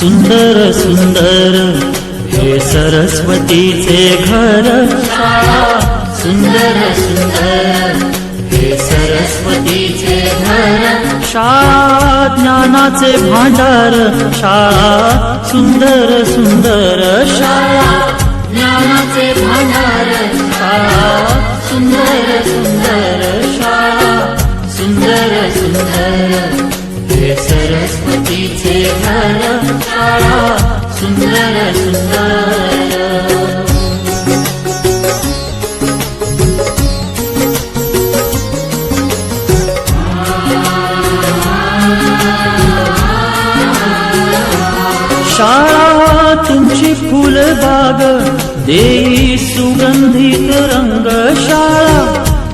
सुंदर सुंदर. हे सरस्वतीचे घर. सुंदर सुंदर. हे सरस्वतीचे घर. शाळा ज्ञानाचे भांडार. शाळा सुंदर सुंदर. शाळा ज्ञानाचे भांडार. तिचे घर काळा सुंदर सुंदर। शाळा तुमची फुलबाग देई सुगंधित रंग शाळा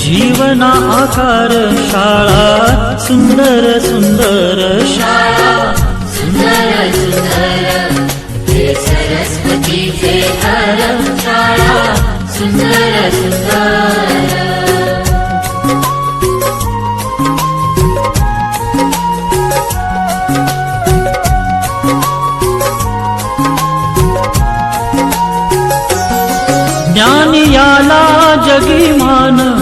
जीवना आकार शाळा सुंदर सुंदर शाळा. सुंदर सुंदर हे सरस्वतीचे शाळा सुंदर सुंदर ज्ञान याला जगी मान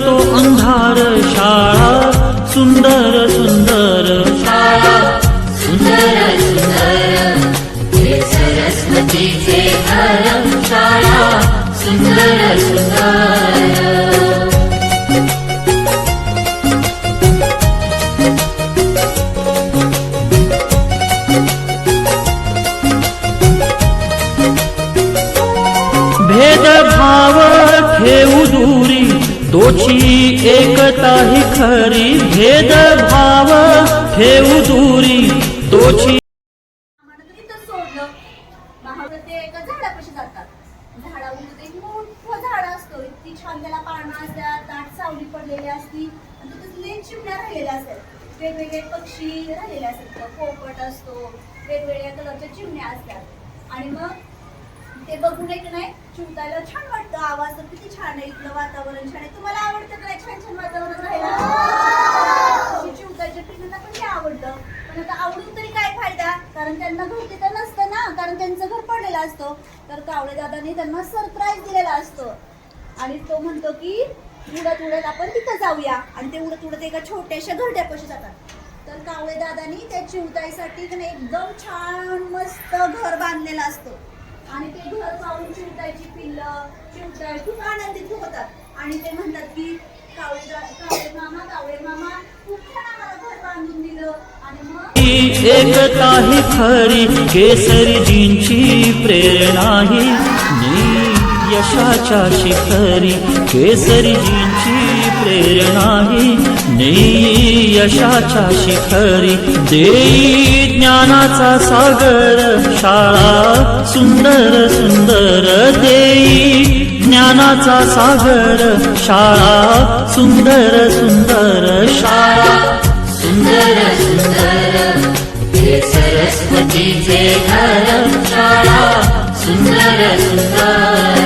तो अंधार शाळा सुंदर सुंदर पडलेली असती. आणि तिथं लेन चिमण्या राहिलेल्या असतात वेगवेगळे पक्षी राहिलेले असतात पोपट असतो वेगवेगळ्या कलरच्या चिमण्या असतात. आणि मग ते बघून एक नाही चिमटायला छान वाटतं. आवाज तर किती छान आहे इथलं वातावरण छान आहे. तुम्हाला आवडतं का छान छान वातावरण राहायला? चिवताच्या पिल्लूंना पण ते आवडतं. पण आता आवडून तरी काय फायदा? कारण त्यांना घर तिथं नसतं ना. कारण त्यांचं घर पडलेलं असतं. तर कावळे दादाने त्यांना सरप्राईज दिलेला असतो. आणि तो म्हणतो की उडत उडत आपण तिथं जाऊया. आणि ते उडत उडत एका छोट्याशा घरट्यापाशी जातात. तर कावळे दादानी त्या चिवताईसाठी एकदम छान मस्त घर बांधलेलं असतं. आणि ते घर पाहून चिवताईची पिल्लं चिवताई खूप आनंदित होतात. आणि ते म्हणतात की कावळे कावळे मामा कावळे मामा खूप छान आम्हाला घर बांधून दिलं. आणि मग? एकता ही खरी केसरीजींची प्रेरणा ही यशाच्या शिखरी केसरीजींची प्रेरणाही नेई यशाच्या शिखरी देई ज्ञानाचा सागर शाळा सुंदर सुंदर देई ज्ञानाचा सागर शाळा सुंदर सुंदर शाळा सुंदर सुंदर हे सरस्वतीचे घर शाळा सुंदर सुंदर.